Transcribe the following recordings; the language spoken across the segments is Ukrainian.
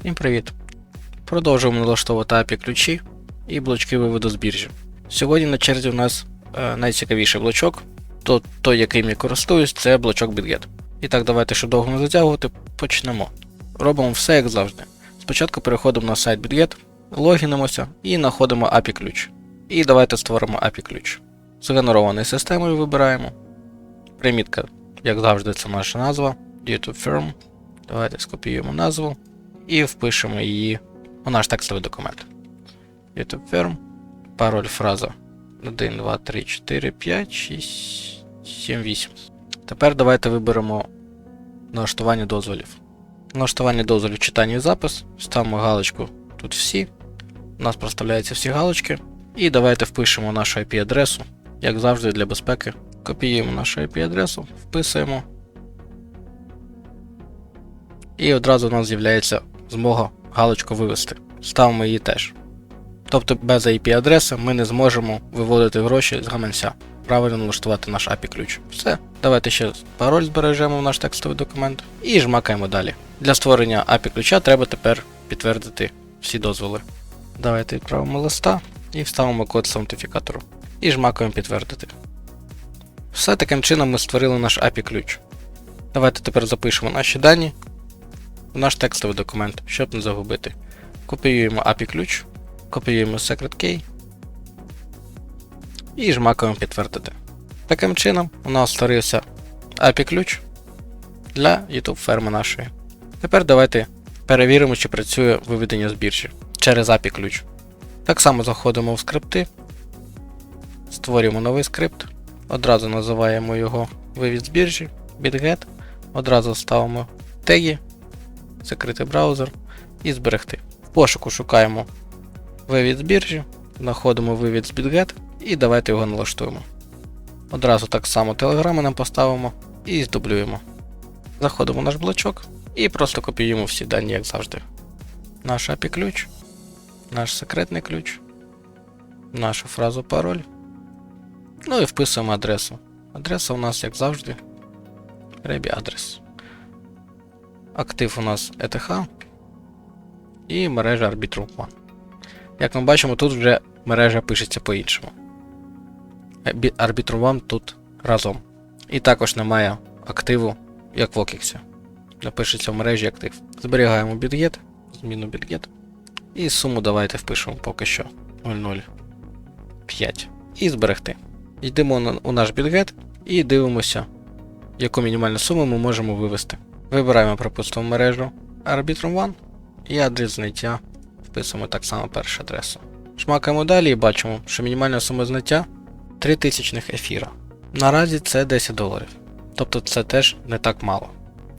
Всім привіт! Продовжуємо налаштовувати API ключі і блочки виводу з біржі. Сьогодні на черзі у нас е, найцікавіший блочок, то той, яким я користуюсь, це блочок BitGet. І так, давайте, щоб довго не затягувати, почнемо. Робимо все як завжди. Спочатку переходимо на сайт BitGet, логінимося і знаходимо API ключ. І давайте створимо API ключ. Згенерований системою вибираємо. Примітка, як завжди, це наша назва. YouTube Firm. Давайте скопіюємо назву і впишемо її у наш текстовий документ. YouTube Firm. Пароль фраза 1, 2, 3, 4, 5, 6, 7, 8. Тепер давайте виберемо налаштування дозволів. Налаштування дозволів читання і запис. Ставимо галочку тут всі. У нас проставляються всі галочки. І давайте впишемо нашу IP-адресу. Як завжди для безпеки. Копіюємо нашу IP-адресу, вписуємо. І одразу у нас з'являється змога галочку вивести. Ставимо її теж. Тобто без IP-адреси ми не зможемо виводити гроші з гаманця. Правильно налаштувати наш API ключ. Все. Давайте ще пароль збережемо в наш текстовий документ і жмакаємо далі. Для створення API ключа треба тепер підтвердити всі дозволи. Давайте відправимо листа і вставимо код з аутентифікатору. І жмакаємо підтвердити. Все таким чином ми створили наш API ключ. Давайте тепер запишемо наші дані в наш текстовий документ, щоб не загубити. Копіюємо API ключ, копіюємо secret key і жмакаємо підтвердити. Таким чином, у нас створився API ключ для YouTube ферми нашої. Тепер давайте перевіримо, чи працює виведення з біржі через API ключ. Так само заходимо в скрипти, створюємо новий скрипт, одразу називаємо його вивід з біржі, bitget, одразу ставимо теги закрити браузер і зберегти. В пошуку шукаємо вивід з біржі, знаходимо вивід з BitGet і давайте його налаштуємо. Одразу так само телеграми нам поставимо і здублюємо. Заходимо в наш блочок і просто копіюємо всі дані, як завжди. Наш API ключ, наш секретний ключ, нашу фразу пароль. Ну і вписуємо адресу. Адреса у нас, як завжди, Rebi адрес. Актив у нас ETH і мережа Arbitrum One. Як ми бачимо, тут вже мережа пишеться по-іншому. Arbitrum One тут разом. І також немає активу, як в OKEX. Напишеться в мережі актив. Зберігаємо BitGet, зміну BitGet. І суму давайте впишемо поки що 0,05. І зберегти. Йдемо у наш BitGet і дивимося, яку мінімальну суму ми можемо вивести. Вибираємо, припустимо, мережу Arbitrum One і адрес зняття вписуємо так само першу адресу. Шмакаємо далі і бачимо, що мінімальна сума зняття 3000 ефіра. Наразі це 10 доларів. Тобто це теж не так мало.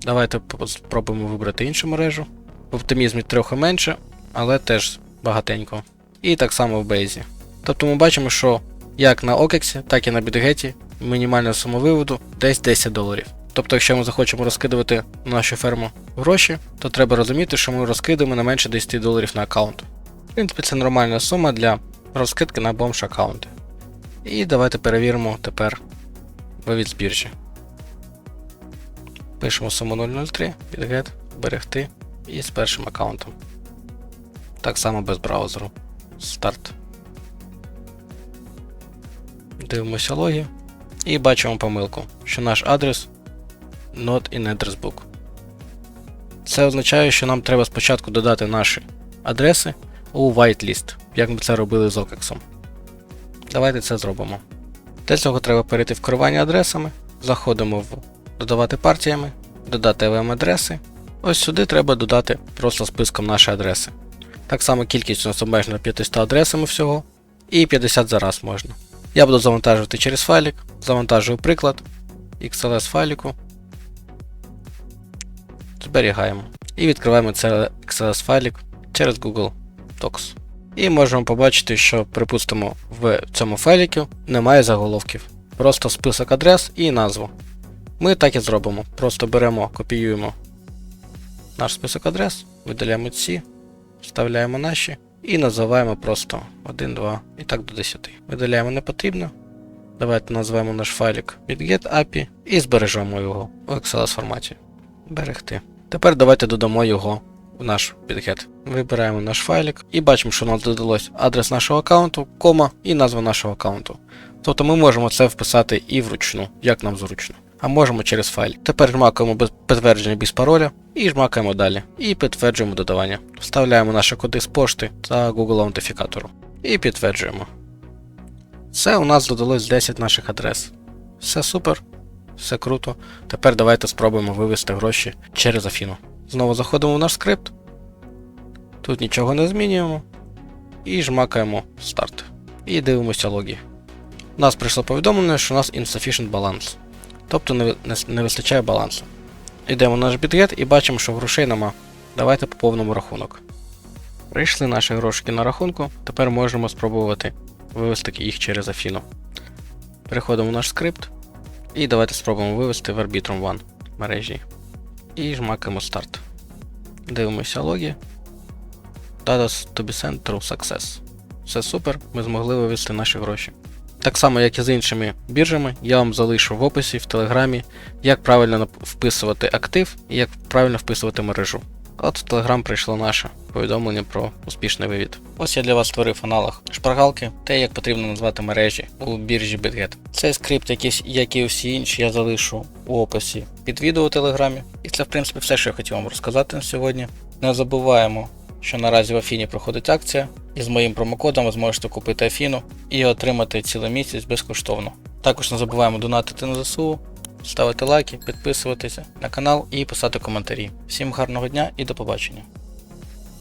Давайте спробуємо вибрати іншу мережу. В оптимізмі трохи менше, але теж багатенько. І так само в Бейзі. Тобто ми бачимо, що як на OKEX, так і на BitGet мінімальна сума виводу десь 10 доларів. Тобто, якщо ми захочемо розкидувати на нашу ферму гроші, то треба розуміти, що ми розкидаємо не менше 10 доларів на аккаунт. В принципі, це нормальна сума для розкидки на бомж аккаунти. І давайте перевіримо тепер вивід з біржі. Пишемо суму 003, підгет, берегти і з першим аккаунтом. Так само без браузеру. Старт. Дивимося логи. І бачимо помилку, що наш адрес not in address book. Це означає, що нам треба спочатку додати наші адреси у whitelist, як ми це робили з OKEX. Давайте це зробимо. Для цього треба перейти в керування адресами, заходимо в додавати партіями, додати VM адреси. Ось сюди треба додати просто списком наші адреси. Так само кількість у нас обмежена 500 адресами всього, і 50 за раз можна. Я буду завантажувати через файлик, завантажую приклад XLS файліку. Зберігаємо. І відкриваємо цей XLS файлик через Google Docs. І можемо побачити, що, припустимо, в цьому файліку немає заголовків. Просто список адрес і назву. Ми так і зробимо. Просто беремо, копіюємо наш список адрес, видаляємо ці, вставляємо наші і називаємо просто 1, 2 і так до 10. Видаляємо не потрібно. Давайте назвемо наш файлик bitget API і збережемо його у XLS форматі. Берегти. Тепер давайте додамо його в наш підгет. Вибираємо наш файлик і бачимо, що у нас додалось адрес нашого аккаунту, кома і назва нашого аккаунту. Тобто ми можемо це вписати і вручну, як нам зручно. А можемо через файл. Тепер жмакаємо підтвердження без пароля і жмакаємо далі. І підтверджуємо додавання. Вставляємо наші коди з пошти та Google аутентифікатору. І підтверджуємо. Все, у нас додалось 10 наших адрес. Все супер, все круто. Тепер давайте спробуємо вивести гроші через Афіну. Знову заходимо в наш скрипт. Тут нічого не змінюємо. І жмакаємо старт. І дивимося логі. У нас прийшло повідомлення, що у нас insufficient balance. Тобто не, не, не вистачає балансу. Йдемо в наш бітгет і бачимо, що грошей нема. Давайте поповнимо рахунок. Прийшли наші грошики на рахунку, тепер можемо спробувати вивести їх через Афіну. Переходимо в наш скрипт. І давайте спробуємо вивести в Arbitrum One мережі. І жмакаємо старт. Дивимося логі. Data to be sent through success. Все супер, ми змогли вивести наші гроші. Так само, як і з іншими біржами, я вам залишу в описі в Телеграмі, як правильно вписувати актив і як правильно вписувати мережу. От в Телеграм прийшло наше повідомлення про успішний вивід. Ось я для вас створив аналог шпаргалки, те, як потрібно назвати мережі у біржі BitGet. Цей скрипт, якийсь, як і всі інші, я залишу у описі під відео у Телеграмі. І це, в принципі, все, що я хотів вам розказати на сьогодні. Не забуваємо, що наразі в Афіні проходить акція, і з моїм промокодом ви зможете купити Афіну і отримати цілий місяць безкоштовно. Також не забуваємо донатити на ЗСУ, ставити лайки, підписуватися на канал і писати коментарі. Всім гарного дня і до побачення!